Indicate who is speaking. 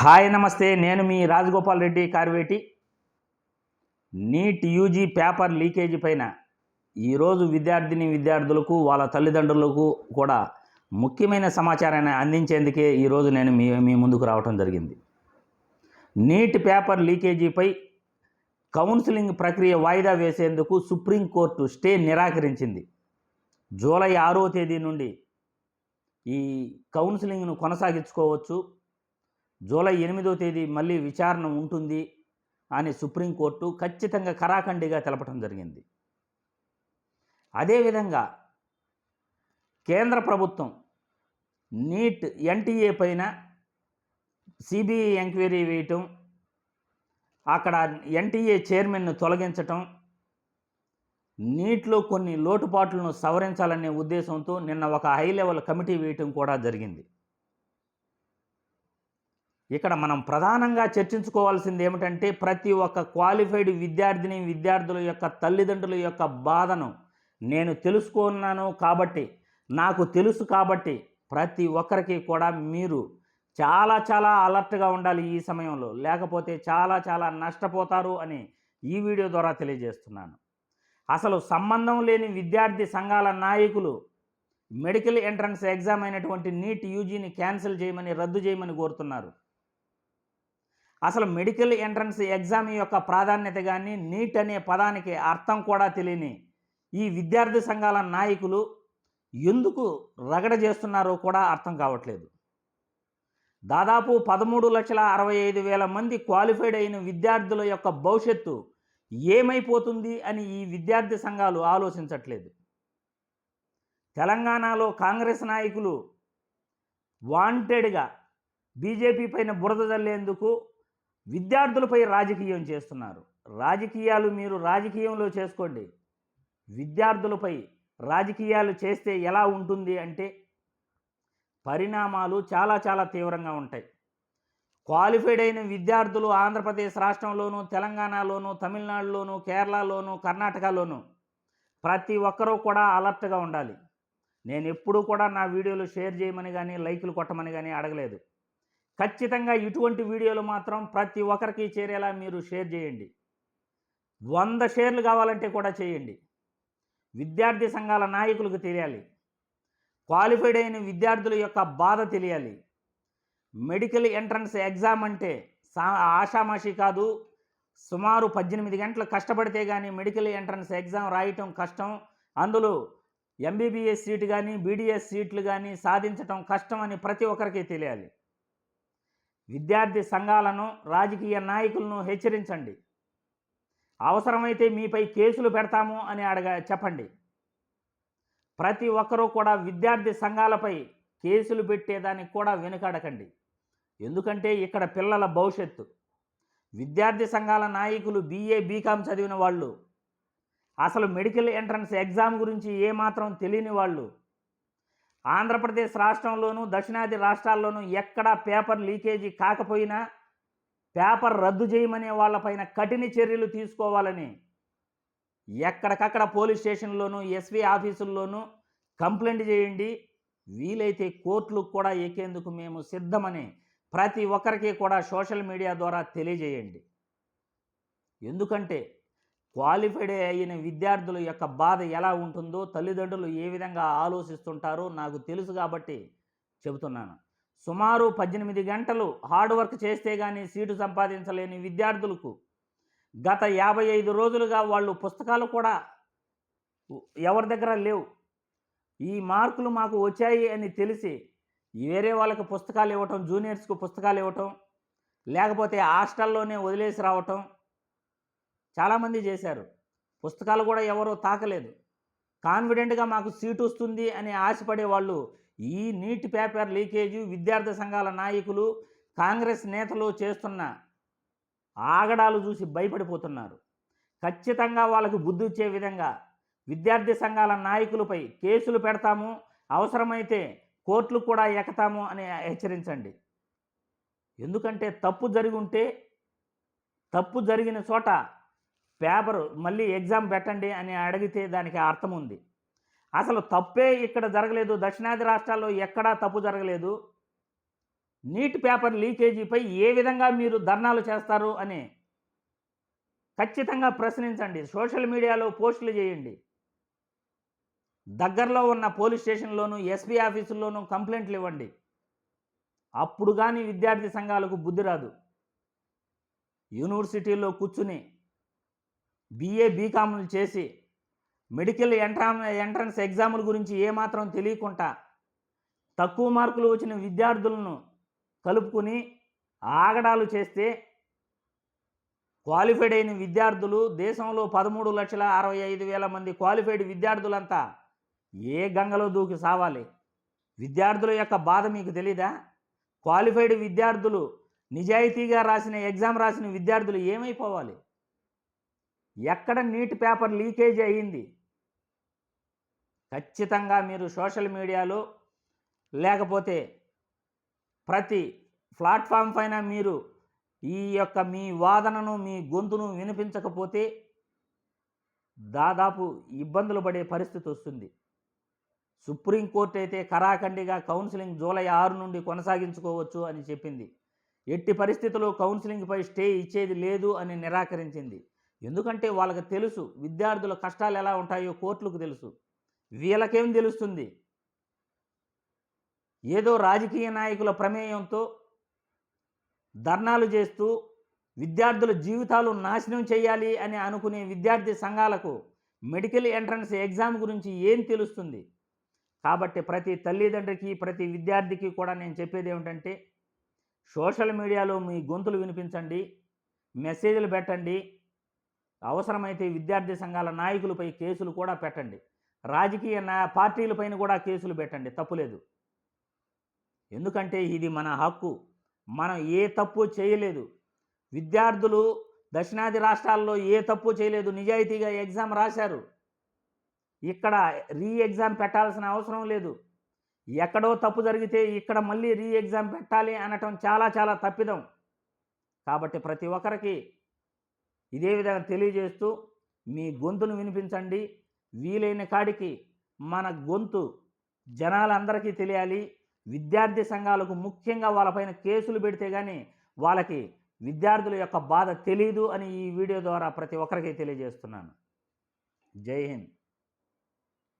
Speaker 1: Hi నమస్తే. నేను మీ Rajagopal Reddy Karveti. NEET UG paper leakage పైన ఈరోజు విద్యార్థిని విద్యార్థులకు వాళ్ళ తల్లిదండ్రులకు కూడా ముఖ్యమైన సమాచారాన్ని అందించేందుకే ఈరోజు నేను మీ మీ ముందుకు రావటం జరిగింది. నీట్ పేపర్ లీకేజీపై కౌన్సిలింగ్ ప్రక్రియ వాయిదా వేసేందుకు సుప్రీంకోర్టు స్టే నిరాకరించింది. జూలై ఆరో తేదీ నుండి ఈ కౌన్సిలింగ్ను కొనసాగించుకోవచ్చు. జూలై ఎనిమిదో తేదీ మళ్ళీ విచారణ ఉంటుంది అని సుప్రీంకోర్టు ఖచ్చితంగా కరాఖండిగా తెలపడం జరిగింది. అదేవిధంగా కేంద్ర ప్రభుత్వం నీట్ ఎన్టీఏ పైన సిబిఐ ఎంక్వైరీ వేయటం అక్కడ ఎన్టీఏ చైర్మన్ను తొలగించటం నీట్లో కొన్ని లోటుపాట్లను సవరించాలనే ఉద్దేశంతో నిన్న ఒక హై లెవెల్ కమిటీ వేయటం కూడా జరిగింది. ఇక్కడ మనం ప్రధానంగా చర్చించుకోవాల్సింది ఏమిటంటే ప్రతి ఒక్క క్వాలిఫైడ్ విద్యార్థిని విద్యార్థుల యొక్క తల్లిదండ్రుల యొక్క బాధను నేను తెలుసుకున్నాను కాబట్టి నాకు తెలుసు కాబట్టి ప్రతి ఒక్కరికి కూడా మీరు చాలా చాలా అలర్ట్గా ఉండాలి ఈ సమయంలో. లేకపోతే చాలా చాలా నష్టపోతారు అని ఈ వీడియో ద్వారా తెలియజేస్తున్నాను. అసలు సంబంధం లేని విద్యార్థి సంఘాల నాయకులు మెడికల్ ఎంట్రన్స్ ఎగ్జామ్ అయినటువంటి నీట్ యూజీని క్యాన్సిల్ చేయమని రద్దు చేయమని కోరుతున్నారు. అసలు మెడికల్ ఎంట్రన్స్ ఎగ్జామ్ యొక్క ప్రాధాన్యత కానీ నీట్ అనే పదానికి అర్థం కూడా తెలియని ఈ విద్యార్థి సంఘాల నాయకులు ఎందుకు రగడ చేస్తున్నారో కూడా అర్థం కావట్లేదు. దాదాపు పదమూడు లక్షల అరవై ఐదు వేల మంది క్వాలిఫైడ్ అయిన విద్యార్థుల యొక్క భవిష్యత్తు ఏమైపోతుంది అని ఈ విద్యార్థి సంఘాలు ఆలోచించట్లేదు. తెలంగాణలో కాంగ్రెస్ నాయకులు వాంటెడ్గా బీజేపీ పైన బురద జల్లేందుకు విద్యార్థులపై రాజకీయం చేస్తున్నారు. రాజకీయాలు మీరు రాజకీయంలో చేసుకోండి. విద్యార్థులపై రాజకీయాలు చేస్తే ఎలా ఉంటుంది అంటే పరిణామాలు చాలా చాలా తీవ్రంగా ఉంటాయి. క్వాలిఫైడ్ అయిన విద్యార్థులు ఆంధ్రప్రదేశ్ రాష్ట్రంలోనూ తెలంగాణలోనూ తమిళనాడులోనూ కేరళలోనూ కర్ణాటకలోనూ ప్రతి ఒక్కరూ కూడా అలర్ట్గా ఉండాలి. నేను ఎప్పుడూ కూడా నా వీడియోలు షేర్ చేయమని కానీ లైకులు కొట్టమని కానీ అడగలేదు. ఖచ్చితంగా ఇటువంటి వీడియోలు మాత్రం ప్రతి ఒక్కరికి చేరేలా మీరు షేర్ చేయండి. వంద షేర్లు కావాలంటే కూడా చేయండి. విద్యార్థి సంఘాల నాయకులకు తెలియాలి. క్వాలిఫైడ్ అయిన విద్యార్థుల యొక్క బాధ తెలియాలి. మెడికల్ ఎంట్రన్స్ ఎగ్జామ్ అంటే సా ఆషామాషి కాదు. సుమారు పద్దెనిమిది గంటలు కష్టపడితే కానీ మెడికల్ ఎంట్రన్స్ ఎగ్జామ్ రాయటం కష్టం. అందులో ఎంబీబీఎస్ సీటు కానీ బీడీఎస్ సీట్లు కానీ సాధించటం కష్టం అని ప్రతి ఒక్కరికి తెలియాలి. విద్యార్థి సంఘాలను రాజకీయ నాయకులను హెచ్చరించండి. అవసరమైతే మీపై కేసులు పెడతాము అని అడగ చెప్పండి. ప్రతి ఒక్కరూ కూడా విద్యార్థి సంఘాలపై కేసులు పెట్టేదానికి కూడా వెనుకడకండి. ఎందుకంటే ఇక్కడ పిల్లల భవిష్యత్తు. విద్యార్థి సంఘాల నాయకులు బీఏ బీకామ్ చదివిన వాళ్ళు. అసలు మెడికల్ ఎంట్రన్స్ ఎగ్జామ్ గురించి ఏమాత్రం తెలియని వాళ్ళు. ఆంధ్రప్రదేశ్ రాష్ట్రంలోనూ దక్షిణాది రాష్ట్రాల్లోనూ ఎక్కడా పేపర్ లీకేజీ కాకపోయినా పేపర్ రద్దు చేయమనే వాళ్ళపైన కఠిన చర్యలు తీసుకోవాలని ఎక్కడికక్కడ పోలీస్ స్టేషన్లోనూ ఎస్వి ఆఫీసుల్లోనూ కంప్లైంట్ చేయండి. వీలైతే కోర్టులకు కూడా ఎక్కేందుకు మేము సిద్ధమని ప్రతి ఒక్కరికి కూడా సోషల్ మీడియా ద్వారా తెలియజేయండి. ఎందుకంటే క్వాలిఫైడ్ అయిన విద్యార్థుల యొక్క బాధ ఎలా ఉంటుందో తల్లిదండ్రులు ఏ విధంగా ఆలోచిస్తుంటారో నాకు తెలుసు కాబట్టి చెబుతున్నాను. సుమారు పద్దెనిమిది గంటలు హార్డ్ వర్క్ చేస్తే కానీ సీటు సంపాదించలేని విద్యార్థులకు గత యాభై ఐదు రోజులుగా వాళ్ళు పుస్తకాలు కూడా ఎవరి దగ్గర లేవు. ఈ మార్కులు మాకు వచ్చాయి అని తెలిసి వేరే వాళ్ళకి పుస్తకాలు ఇవ్వటం జూనియర్స్కు పుస్తకాలు ఇవ్వటం లేకపోతే హాస్టల్లోనే వదిలేసి రావటం చాలామంది చేశారు. పుస్తకాలు కూడా ఎవరో తాకలేదు. కాన్ఫిడెంట్గా మాకు సీటు వస్తుంది అని ఆశపడే వాళ్ళు ఈ నీట్ పేపర్ లీకేజీ విద్యార్థి సంఘాల నాయకులు కాంగ్రెస్ నేతలు చేస్తున్న ఆగడాలు చూసి భయపడిపోతున్నారు. ఖచ్చితంగా వాళ్ళకు బుద్ధి ఇచ్చే విధంగా విద్యార్థి సంఘాల నాయకులపై కేసులు పెడతాము అవసరమైతే కోర్టులు కూడా ఎక్కుతాము అని హెచ్చరించండి. ఎందుకంటే తప్పు జరిగి ఉంటే తప్పు జరిగిన చోట పేపర్ మళ్ళీ ఎగ్జామ్ పెట్టండి అని అడిగితే దానికి అర్థం ఉంది. అసలు తప్పే ఇక్కడ జరగలేదు. దక్షిణాది రాష్ట్రాల్లో ఎక్కడా తప్పు జరగలేదు. నీట్ పేపర్ లీకేజీపై ఏ విధంగా మీరు ధర్నాలు చేస్తారు అని ఖచ్చితంగా ప్రశ్నించండి. సోషల్ మీడియాలో పోస్టులు చేయండి. దగ్గరలో ఉన్న పోలీస్ స్టేషన్లోను ఎస్పీ ఆఫీసుల్లోనూ కంప్లైంట్లు ఇవ్వండి. అప్పుడు కానీ విద్యార్థి సంఘాలకు బుద్ధి రాదు. యూనివర్సిటీలో కూర్చుని బీఏ బీకాములు చేసి మెడికల్ ఎంట్రా ఎంట్రన్స్ ఎగ్జాముల గురించి ఏమాత్రం తెలియకుండా తక్కువ మార్కులు వచ్చిన విద్యార్థులను కలుపుకుని ఆగడాలు చేస్తే క్వాలిఫైడ్ అయిన విద్యార్థులు దేశంలో పదమూడు లక్షల అరవై ఐదు వేల మంది క్వాలిఫైడ్ విద్యార్థులంతా ఏ గంగలో దూకి సావాలి? విద్యార్థుల యొక్క బాధ మీకు తెలీదా? క్వాలిఫైడ్ విద్యార్థులు నిజాయితీగా రాసిన ఎగ్జామ్ రాసిన విద్యార్థులు ఏమైపోవాలి? ఎక్కడ నీటి పేపర్ లీకేజ్ అయ్యింది? ఖచ్చితంగా మీరు సోషల్ మీడియాలో లేకపోతే ప్రతి ప్లాట్ఫామ్ పైన మీరు ఈ యొక్క మీ వాదనను మీ గొంతును వినిపించకపోతే దాదాపు ఇబ్బందులు పడే పరిస్థితి వస్తుంది. సుప్రీంకోర్టు అయితే కరాఖండిగా కౌన్సిలింగ్ జూలై ఆరు నుండి కొనసాగించుకోవచ్చు అని చెప్పింది. ఎట్టి పరిస్థితుల్లో కౌన్సిలింగ్పై స్టే ఇచ్చేది లేదు అని నిరాకరించింది. ఎందుకంటే వాళ్ళకి తెలుసు విద్యార్థుల కష్టాలు ఎలా ఉంటాయో కోర్టులకు తెలుసు. వీళ్ళకేం తెలుస్తుంది? ఏదో రాజకీయ నాయకుల ప్రమేయంతో ధర్నాలు చేస్తూ విద్యార్థుల జీవితాలు నాశనం చేయాలి అని అనుకునే విద్యార్థి సంఘాలకు మెడికల్ ఎంట్రన్స్ ఎగ్జామ్ గురించి ఏం తెలుస్తుంది? కాబట్టి ప్రతి తల్లిదండ్రికి ప్రతి విద్యార్థికి కూడా నేను చెప్పేది ఏమిటంటే సోషల్ మీడియాలో మీ గొంతులు వినిపించండి మెసేజ్లు పెట్టండి అవసరమైతే విద్యార్థి సంఘాల నాయకులపై కేసులు కూడా పెట్టండి. రాజకీయ నా పార్టీలపైన కూడా కేసులు పెట్టండి. తప్పులేదు ఎందుకంటే ఇది మన హక్కు. మనం ఏ తప్పు చేయలేదు. విద్యార్థులు దక్షిణాది రాష్ట్రాల్లో ఏ తప్పు చేయలేదు. నిజాయితీగా ఎగ్జామ్ రాశారు. ఇక్కడ రీ ఎగ్జామ్ పెట్టాల్సిన అవసరం లేదు. ఎక్కడో తప్పు జరిగితే ఇక్కడ మళ్ళీ రీ ఎగ్జామ్ పెట్టాలి అనటం చాలా చాలా తప్పిదం. కాబట్టి ప్రతి ఒక్కరికి ఇదే విధంగా తెలియజేస్తూ మీ గొంతును వినిపించండి. వీలైన కాడికి మన గొంతు జనాలందరికీ తెలియాలి. విద్యార్థి సంఘాలకు ముఖ్యంగా వాళ్ళపైన కేసులు పెడితే కానీ వాళ్ళకి విద్యార్థుల యొక్క బాధ తెలియదు అని ఈ వీడియో ద్వారా ప్రతి ఒక్కరికి తెలియజేస్తున్నాను. జై హింద్.